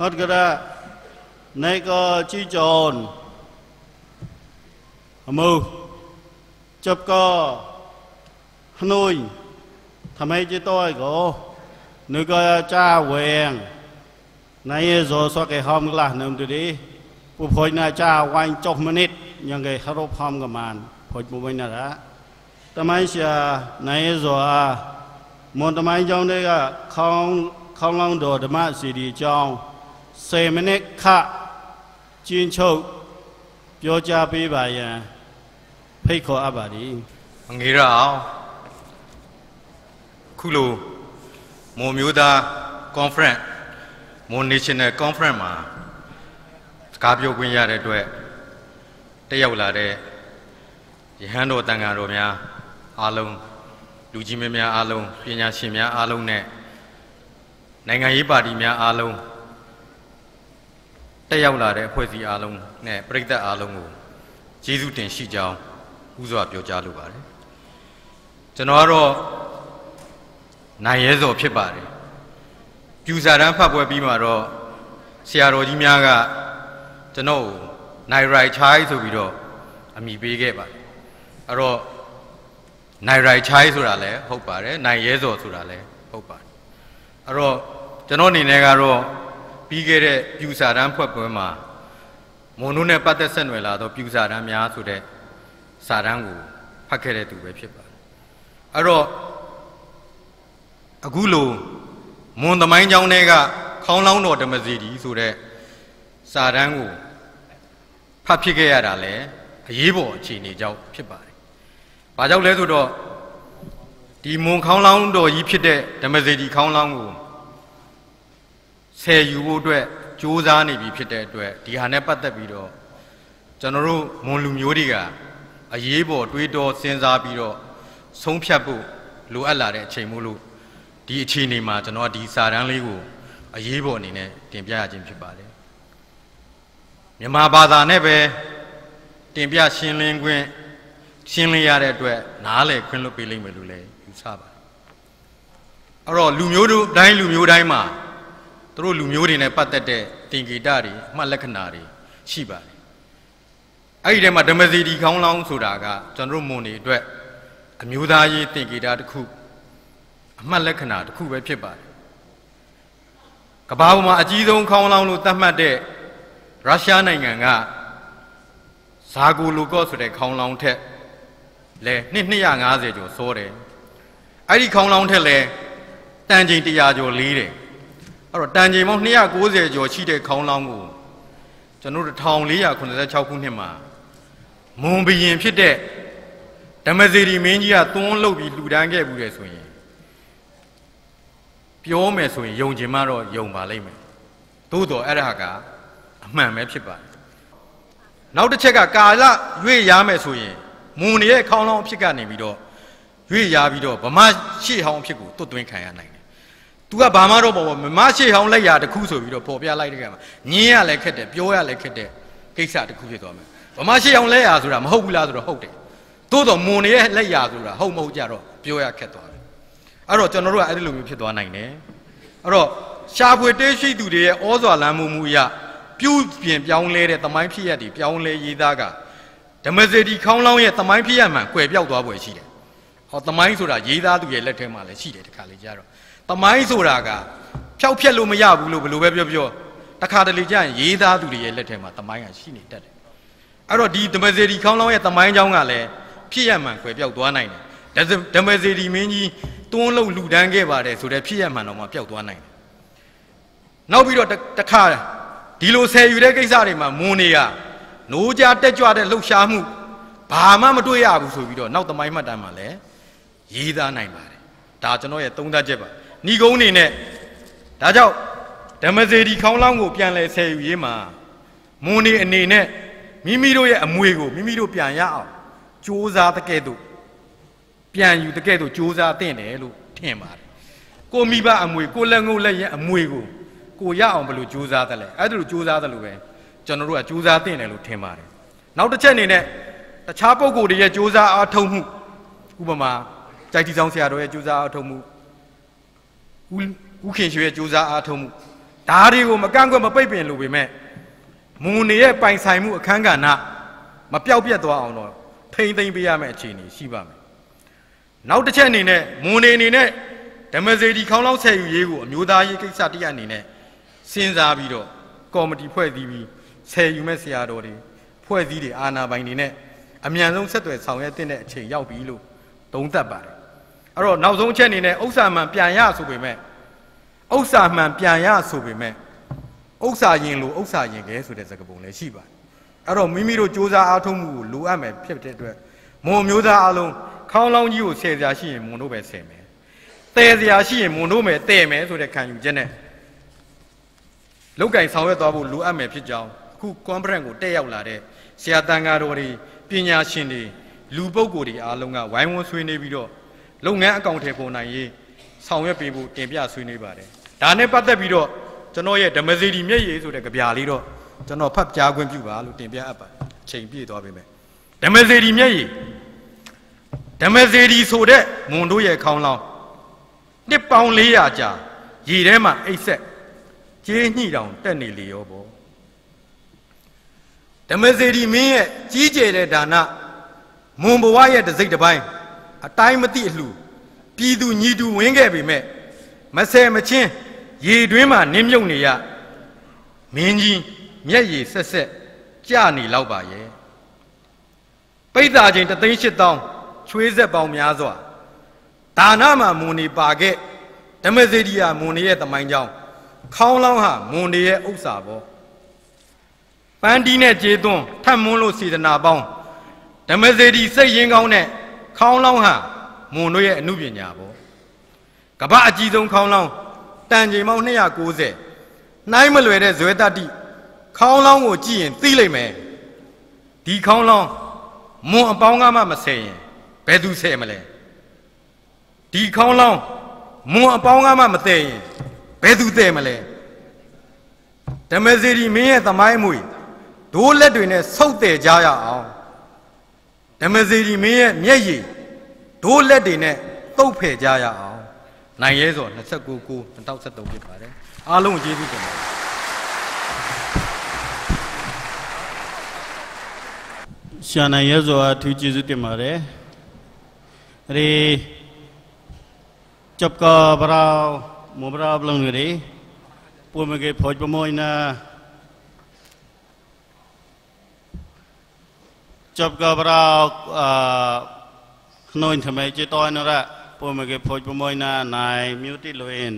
hết cái đó nay có chi trồn? Mưu? Chấp có nuôi? Thầm hay chứ tôi có nếu có cha quen, nay rồi so cái hôm là nằm từ đi. Phụ phối na cha quanh chọc mà nít. Nhưng cái hát rộp hôm của màn. Phối phụ phối na đó tầm ấy sẽ nay rồi muốn tầm ấy trong đây à? không không lòng đồ tầm ấy sẽ đi trong. 10မိနစ်ခကျင်းချုပ်ပြောကြားပေးပါရန်ဖိတ်ခေါ်အပ်ပါသည်မငေရအောင်ခုလိုမွန်မျိုးသား conference မွန် national conference မှာစကားပြောခွင့်ရတဲ့အတွက်တက်ရောက်လာတဲ့ရဟန်းတော်တန်ဃာတော်များအားလုံးလူကြီးမင်းများအားလုံးပညာရှင်များအားလုံးနဲ့နိုင်ငံရေးပါတီများအားလုံး တက်ရောက်လာတဲ့အဖွဲ့အစည်းအားလုံးနဲ့ပြည်သက်အားလုံးကိုကျေးဇူးတင်ရှိကြောင်းဥစွာပြောကြားလိုပါတယ်ကျွန်တော်ကတော့နိုင်ရဲစော်ဖြစ်ပါတယ်ပြူစာတန်းဖတ်ပွဲပြီးမှတော့ဆရာတော်ကြီးများကကျွန်တော်ကိုနိုင်ရိုက်ချိုင်းဆိုပြီးတော့အမိပေးခဲ့ပါတယ်အဲ့တော့နိုင်ရိုက်ချိုင်းဆိုတာလည်းဟုတ်ပါတယ်နိုင်ရဲစော်ဆိုတာလည်းဟုတ်ပါတယ်အဲ့တော့ကျွန်တော်အနေနဲ့ကတော့ ပြီးခဲ့တဲ့ပြူစာတန်းဖွက်ပွဲမှာမွန်တို့နဲ့ပတ်သက်ဆက်နွယ်လာတော့ပြူစာတန်းများဆိုတဲ့စာတန်းကိုဖတ်ခဲ့တဲ့သူပဲဖြစ်ပါတယ်အဲ့တော့အခုလိုမွန်သမိုင်းကျောင်းတွေကခေါင်းလောင်းတော်ဓမ္မစီတီဆိုတဲ့စာတန်းကိုဖတ်ဖြစ်ခဲ့ရတာလဲအရေးပေါ်အခြေအနေကြောင့်ဖြစ်ပါတယ်။ဘာကြောင့်လဲဆိုတော့ဒီမွန်ခေါင်းလောင်းတော်ကြီးဖြစ်တဲ့ဓမ္မစီတီခေါင်းလောင်းကို ဆယ်ယူဖို့အတွက်စူးစမ်းနေပြီဖြစ်တဲ့အတွက်ဒီဟာနဲ့ပတ်သက်ပြီးတော့ကျွန်တော်တို့မွန်လူမျိုးတွေကအရေးပေါ်တွေးတောစဉ်းစားပြီးတော့ဆုံးဖြတ်ဖို့လိုအပ်လာတဲ့အချိန်မို့လို့ဒီအခြေအနေမှာကျွန်တော်ဒီစာတန်းလေးကိုအရေးပေါ်အနေနဲ့တင်ပြရခြင်းဖြစ်ပါတယ်မြန်မာဘာသာနဲ့ပဲတင်ပြရှင်းလင်းခွင့်ရှင်းလင်းရတဲ့အတွက်နားလည်ခွင့်လွတ်ပေးလိမ့်မယ်လို့လည်းယူဆပါတယ်အဲ့တော့လူမျိုးတို့တိုင်းလူမျိုးတိုင်းမှာသူ တို့လူမျိုးတွေနဲ့ပတ်သက်တဲ့တင်ဂီတတွေအမှတ်လက္ခဏာတွေရှိပါတယ်အဲ့ဒီထဲမှာဓမ္မစီတီခေါင်းလောင်းဆိုတာကကျွန်တော်တို့မွန်တွေအတွက်အမျိုးသားရေးတင်ဂီတတစ်ခုအမှတ်လက္ခဏာတစ်ခုပဲဖြစ်ပါတယ်ကမ္ဘာပေါ်မှာအကြီးဆုံးခေါင်းလောင်းလို့သတ်မှတ်တဲ့ရုရှားနိုင်ငံကဇာဂိုလိုကော့ဆိုတဲ့ခေါင်းလောင်းထက်လဲနှစ်250ကျော်စောတယ်အဲ့ဒီခေါင်းလောင်းထက်လဲတန်ချိန်100ကျော်လေးတယ် အဲ့တော့တန်ချိန်ပေါင်း290ကျော်ရှိတဲ့ခေါင်းလောင်းကိုကျွန်တော်တို့1486ခုနှစ်မှာမွန်ဘရင်ဖြစ်တဲ့ဓမ္မစီရီမင်းကြီးကသွန်းလုတ်ပြီးလှူဒန်းခဲ့ဘူးတဲ့ဆိုရင်ပြောမယ်ဆိုရင်ယုံကြည်မှတော့ယုံပါလိမ့်မယ်သို့တော်အဲ့ဒါကအမှန်ပဲဖြစ်ပါတယ်နောက်တစ်ချက်ကကာလရွေ့ရမယ်ဆိုရင်မွန်ရဲ့ခေါင်းလောင်းအဖြစ်ကနေပြီးတော့ရွေ့ရပြီးတော့ဗမာရှေ့ဟောင်းအဖြစ်ကိုတွတ်သွင်းခံရနိုင်တယ်။ तू ကဘာမှတော့ပေါ့ဗမာရှေ့ဟောင်းလက်ရာတစ်ခုဆိုပြီးတော့ပေါ်ပြလိုက်တဲ့ကမှာညင်းရလဲခက်တယ်ပြောရလဲခက်တယ်ကိစ္စတစ်ခုဖြစ်သွားမယ်။ဗမာရှေ့ဟောင်းလက်ရာဆိုတာမဟုတ်ဘူးလားဆိုတော့ဟုတ်တယ်။သို့တော့မွန်ရဲ့လက်ရာဆိုတာဟုတ်မဟုတ်ကြတော့ပြောရခက်သွားတယ်။အဲ့တော့ကျွန်တော်တို့ကအဲ့ဒီလိုမျိုးဖြစ်သွားနိုင်တယ်။အဲ့တော့ရှားဖွေတေးရှိသူတွေရဲ့ဩဇာလမ်းမှုမှုအရပြုပြင်ပြောင်းလဲတဲ့သမိုင်းဖြစ်ရည်ပြောင်းလဲရေးသားကဓမ္မစေတီခေါင်းလောင်းရဲ့သမိုင်းဖြစ်ရမှန်ကွယ်ပြောက်သွားပွဲရှိတယ်။ဟောသမိုင်းဆိုတာရေးသားသူရဲ့လက်ထဲမှာလည်းရှိတယ်တခါလေကြာတော့ သမိုင်းဆိုတာကဖြောက်ဖြက်လို့မရဘူးလို့ဘယ်လိုပဲပြောပြောတခါတလေကြာရင်ရေးသားသူတွေရဲ့လက်ထဲမှာသမိုင်းကရှိနေတတ်တယ်။အဲ့တော့ဒီဓမ္မစေတီခေါင်းလောင်းရဲ့သမိုင်းကြောင်းကလည်းဖြစ်ရမှန်ကွယ်ပြောက်သွားနိုင်တယ်။ဓမ္မစေတီမင်းကြီးတွန်းလို့လူဒန်းခဲ့ပါတယ်ဆိုတဲ့ဖြစ်ရမှန်တော့မှပျောက်သွားနိုင်တယ်။နောက်ပြီးတော့တခါဒီလိုဆယ်ယူတဲ့ကိစ္စတွေမှာမွန်တွေကနိုးကြတက်ကြွတဲ့လှုပ်ရှားမှုဘာမှမတွေ့ရဘူးဆိုပြီးတော့နောက်သမိုင်းမှတ်တမ်းမှာလည်းရေးသားနိုင်ပါတယ်ဒါကျွန်တော်ရဲ့သုံးသပ်ချက်ပါ ဏီကုန်းနေနဲ့ဒါကြောင့်ဓမ္မစေတီခေါင်းလောင်းကိုပြန်လဲဆယ်ယူရေးမှာမွန်တွေအနေနဲ့မိမိတို့ရဲ့အမွေကိုမိမိတို့ပြန်ရအောင်စ조사တကဲ့သို့ပြန်ယူတကဲ့သို့စ조사သင့်တယ်လို့ထင်ပါတယ်ကိုမိဘအမွေကိုလက်ငုပ်လက်ရဲ့အမွေကိုကိုရအောင်ဘယ်လိုကြိုးစားသလဲအဲ့ဒါလိုကြိုးစားသလိုပဲကျွန်တော်တို့ကကြိုးစားသင့်တယ်လို့ထင်ပါတယ်နောက်တစ်ချက်အနေနဲ့တခြားပုဂ္ဂိုလ်တွေရဲ့ကြိုးစားအားထုတ်မှုဥပမာကြိုက်တီဆောင်ဆရာတော်ရဲ့ကြိုးစားအားထုတ်မှု ဦးဦးခင်ရွှေရဲ့ကြိုးစားအားထုတ်မှုဒါတွေကိုမကန့်ကွက်မပိတ်ပင်လို့ပေမဲ့မွန်နေရဲ့ပိုင်ဆိုင်မှုအခန်းကဏ္ဍမပြောက်ပြက်သွားအောင်တော့ထိမ့်သိမ့်ပေးရမယ့်အခြေအနေရှိပါမယ်နောက်တစ်ချက်အနေနဲ့မွန်နေအနေနဲ့ဓမ္မစေတီခေါင်းလောင်းဆယ်ယူရေးကိုအမျိုးသားရေးကိစ္စတရားအနေနဲ့စဉ်းစားပြီးတော့ကော်မတီဖွဲ့စည်းပြီးဆယ်ယူမဲ့ဆရာတော်တွေဖွဲ့စည်းတွေအာဏာပိုင်တွေနဲ့အမြန်ဆုံးဆက်သွယ်ဆောင်ရွက်တဲ့အချိန်ရောက်ပြီလို့သုံးသပ်ပါတယ် အဲ့တော့နောက်ဆုံးအချက်အနေနဲ့ဥစ္စာမှန်ပြန်ရဆိုပေမဲ့ဥစ္စာမှန်ပြန်ရဆိုပေမဲ့ဥစ္စာရင်လို့ဥစ္စာရင်ခဲဆိုတဲ့စကားပုံလည်းရှိပါတယ်အဲ့တော့မိမိတို့စ조사အားထုတ်မှုကိုလိုအပ်မယ်ဖြစ်တဲ့အတွက်မွန်မျိုးသားအလုံးခေါင်းလောင်းကြီးကိုဆယ်စရာရှိရင်မွန်တို့ပဲဆယ်မယ်တဲစရာရှိရင်မွန်တို့မယ်တဲမယ်ဆိုတဲ့ခံယူချက်နဲ့လောက်ကင်ဆောင်ရွက်သွားဖို့လိုအပ်မယ်ဖြစ်ကြောင်းအခုကွန်ဖရင့်ကိုတက်ရောက်လာတဲ့ဆရာတန်ဃာတော်တွေပညာရှင်တွေလူပုဂ္ဂိုလ်တွေအားလုံးကဝိုင်းဝန်းဆွေးနွေးပြီးတော့ လုပ်ငန်းအကောင့်ထဲပေါ်နိုင်ရေးဆောင်ရွက်ပေးဖို့တင်ပြဆွေးနွေးပါတယ်ဒါနဲ့ပတ်သက်ပြီးတော့ကျွန်တော်ရဲ့ဓမ္မစီဒီမျက်ရည်ဆိုတဲ့ကြပြလေးတော့ကျွန်တော်ဖတ်ကြားခွင့်ပြုပါလို့တင်ပြအပ်ပါတယ်ချိန်ပြည့်သွားပြီမယ်ဓမ္မစီဒီမျက်ရည်ဓမ္မစီဒီဆိုတဲ့မွန်တို့ရဲ့ခေါင်းလောင်းနှစ်ပေါင်း400ကြာရေထဲမှာအိတ်ဆက်ကျေးညှိတောင်တက်နေလေရောပေါ့ဓမ္မစီဒီမင်းရဲ့ကြီးကျယ်တဲ့ဒါနမွန်ဘဝရဲ့တစိတ်တစ်ပိုင်း အတိုင်းမသိအလှပြည်သူညီတူဝင်းခဲ့ပေမဲ့မဆယ်မချင်းရေတွင်းမှာနင်းမြုပ်နေရမင်းကြီးမျက်ရည်ဆက်ဆက်ကြနေလောက်ပါရဲ့ပိဿာချင်းတသိန်း၈တောင်းချွေးဆက်ပေါင်းများစွာဒါနမှာမွန်နေပါခဲ့ဓမ္မစေတီယာမွန်နေရဲ့တမိုင်းကြောင်းခေါင်းလောင်းဟာမွန်နေရဲ့ဥစ္စာပေါ့ပန်းတီးနဲ့ကျေးသွန်းထပ်မွန်းလို့စေတနာပေါင်းဓမ္မစေတီစိတ်ရင်းကောင်းနဲ့ ခေါင်းလောင်းဟာမွန်တို့ရဲ့အမှုပညာပေါ့ကပ္ပအကြီးဆုံးခေါင်းလောင်းတန်ချိန်ပေါင်း290နှိုင်းမလွယ်တဲ့ဇွဲတတိခေါင်းလောင်းကိုကြည့်ရင်သိလိမ့်မယ်ဒီခေါင်းလောင်းမွန်အပေါင်းကမှမဆယ်ရင်ဘယ်သူဆယ်မလဲဒီခေါင်းလောင်းမွန်အပေါင်းကမှမဆယ်ရင်ဘယ်သူဆယ်မလဲဓမ္မစီရီမင်းရဲ့သမိုင်းမွေဒိုးလက်တွေနဲ့ဆုပ်တယ်ကြရအောင် ဓမ္မစီရီမင်းရဲ့မျက်ရည်ဒိုးလက်တွေနဲ့တုတ်ဖယ်ကြရအောင်နိုင်ရဲဆို29ကို2023ဖြစ်ပါတယ်အားလုံးကျေးဇူးတင်ပါတယ် ရှာနိုင်ရဲစွာအထူးကျေးဇူးတင်ပါတယ်ရီจับกบราวมบราวบลงรีปวมเกพอจปมอยนา ប់ក៏ប្រោកអឺខ្នួនថ្មីជិតតនរៈពូមកគេភោជ៦ណាណៃមីវទីលូអ៊ីន